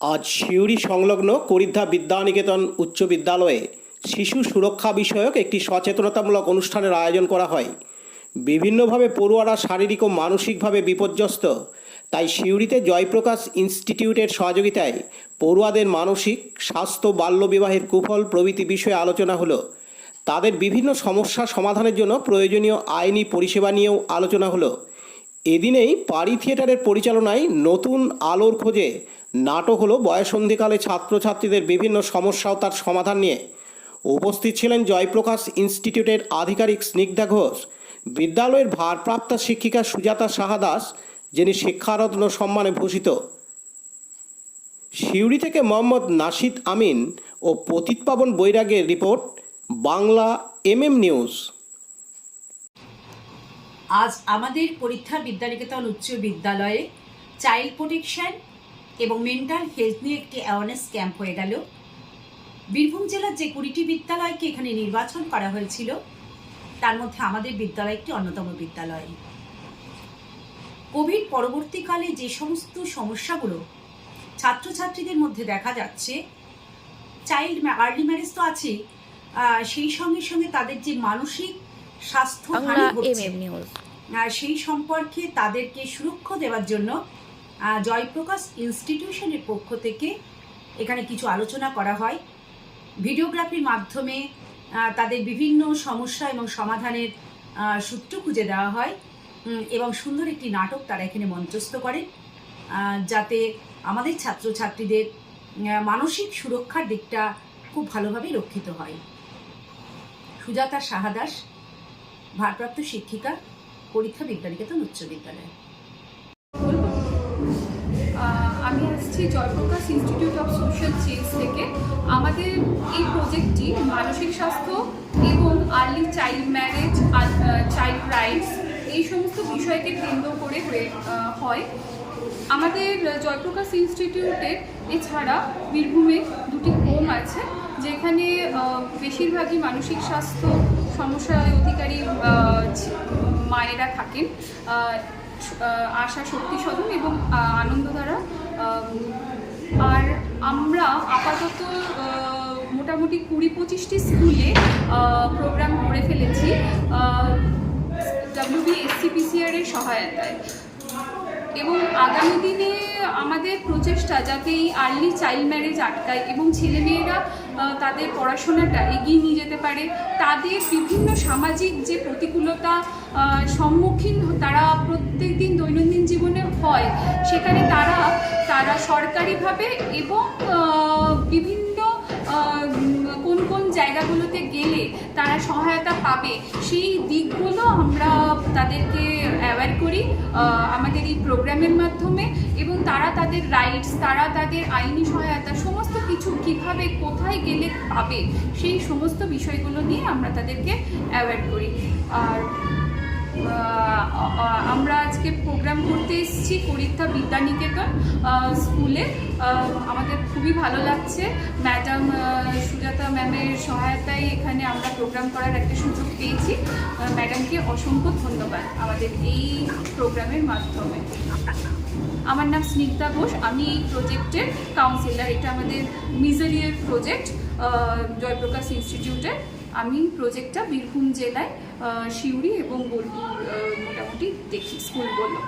আজ সিউড়ি সংলগ্ন করিদ্ধা বিদ্যানিকেতন উচ্চ বিদ্যালয়ে শিশু সুরক্ষা বিষয়ক একটি সচেতনতামূলক অনুষ্ঠানের আয়োজন করা হয়। বিভিন্নভাবে পড়ুয়ারা শারীরিক ও মানসিকভাবে বিপর্যস্ত, তাই সিউড়িতে জয়প্রকাশ ইনস্টিটিউটের সহযোগিতায় পড়ুয়াদের মানসিক, স্বাস্থ্য, বাল্যবিবাহের কুফল প্রভৃতি বিষয়ে আলোচনা হলো। তাদের বিভিন্ন সমস্যা সমাধানের জন্য প্রয়োজনীয় আইনি পরিষেবা নিয়েও আলোচনা হলো। এদিনেই পারি থিয়েটারের পরিচালনায় নতুন আলোর খোঁজে নাটক হলো বয়সন্ধিকালে ছাত্রছাত্রীদের বিভিন্ন সমস্যা ও তার সমাধান নিয়ে। উপস্থিত ছিলেন জয়প্রকাশ ইনস্টিটিউটের আধিকারিক স্নিগ্ধা ঘোষ, বিদ্যালয়ের ভারপ্রাপ্ত শিক্ষিকা সুজাতা সাহা দাস, যিনি শিক্ষারত্ন সম্মানে ভূষিত। সিউড়ি থেকে মোহাম্মদ নাশিদ আমিন ও পতিত পাবন বৈরাগের রিপোর্ট, বাংলা এমএম নিউজ। আজ আমাদের পরীক্ষা বিদ্যানিকেতন উচ্চ বিদ্যালয়ে চাইল্ড প্রোটেকশন এবং মেন্টাল হেলথ নিয়ে একটি অ্যাওয়ারনেস ক্যাম্প হয়ে গেল। বীরভূম জেলার যে কুড়িটি বিদ্যালয়কে এখানে নির্বাচন করা হয়েছিল তার মধ্যে আমাদের বিদ্যালয় একটি অন্যতম বিদ্যালয়। কোভিড পরবর্তীকালে যে সমস্ত সমস্যাগুলো ছাত্রছাত্রীদের মধ্যে দেখা যাচ্ছে চাইল্ড আর্লি ম্যারেজ তো আছেই আহ, সেই সঙ্গে সঙ্গে তাদের যে মানসিক স্বাস্থ্য সেই সম্পর্কে তাদেরকে সুরক্ষা দেওয়ার জন্য জয়প্রকাশ ইনস্টিটিউশনের পক্ষ থেকে এখানে কিছু আলোচনা করা হয়। ভিডিওগ্রাফির মাধ্যমে তাদের বিভিন্ন সমস্যা এবং সমাধানের সূত্র খুঁজে দেওয়া হয় এবং সুন্দর একটি নাটক তারা এখানে মঞ্চস্থ আহ, যাতে আমাদের ছাত্রছাত্রীদের মানসিক সুরক্ষার দিকটা খুব ভালোভাবে রক্ষিত হয়। সুজাতা সাহাদাস ভারপ্রাপ্ত শিক্ষিকা পরীক্ষা বিদ্যানিকেতন উচ্চ বিদ্যালয়। আসছি Jayaprakash institute of social change থেকে আমাদের এই প্রজেক্টটি মানসিক স্বাস্থ্য এবং early child marriage child rights এই সমস্ত বিষয়কে কেন্দ্র করে হয়ে আমাদের জয়প্রকাশ ইনস্টিটিউটের এছাড়া বীরভূমে দুটি হোম আছে, যেখানে বেশিরভাগই মানসিক স্বাস্থ্য সমস্যায় অধিকারী মায়েরা থাকেন আশা শক্তি সদন এবং আনন্দধারা। আর আমরা আপাতত মোটামুটি কুড়ি পঁচিশটি স্কুলে প্রোগ্রাম করে ফেলেছি ডাব্লিউবি এসসিপিসিআর এর সহায়তায়। এবং আগামী দিনে আমাদের প্রচেষ্টা যাতে এই আর্লি চাইল্ড ম্যারেজ আটকায় এবং ছেলেমেয়েরা তাদের পড়াশোনাটা এগিয়ে নিয়ে যেতে পারে, তাদের বিভিন্ন সামাজিক যে প্রতিকূলতা সম্মুখীন তারা প্রত্যেক দিন দৈনন্দিন জীবনে হয় সেখানে তারা তারা সরকারিভাবে এবং বিভিন্ন কোন কোন জায়গাগুলোতে গেলে তারা সহায়তা পাবে, সেই দিকগুলো আমরা তাদেরকে অ্যাওয়ার করি আমাদের এই প্রোগ্রামের মাধ্যমে এবং তারা তাদের রাইটস তারা তাদের আইনি সহায়তা, সমস্ত কিছু কীভাবে, কোথায় গেলে পাবে, সেই সমস্ত বিষয়গুলো নিয়ে আমরা তাদেরকে অ্যাওয়ার করি। আর আমরা আজকে প্রোগ্রাম করতে এসেছি করিত্তা বিদ্যানিকেতন স্কুলে আমাদের খুবই ভালো লাগছে। ম্যাডাম সুজাতা ম্যামের সহায়তায় এখানে আমরা প্রোগ্রাম করার একটা সুযোগ পেয়েছি। ম্যাডামকে অসংখ্য ধন্যবাদ আমাদের এই প্রোগ্রামের মাধ্যমে। আমার নাম স্নিগ্ধা ঘোষ। আমি এই প্রজেক্টের কাউন্সিলর এটা আমাদের মিজারিয়ার প্রজেক্ট জয়প্রকাশ ইনস্টিটিউটের আমি প্রজেক্টটা বীরভূম জেলায় সিউড়ি এবং বোলপুর মোটামুটি দেখি স্কুলগুলো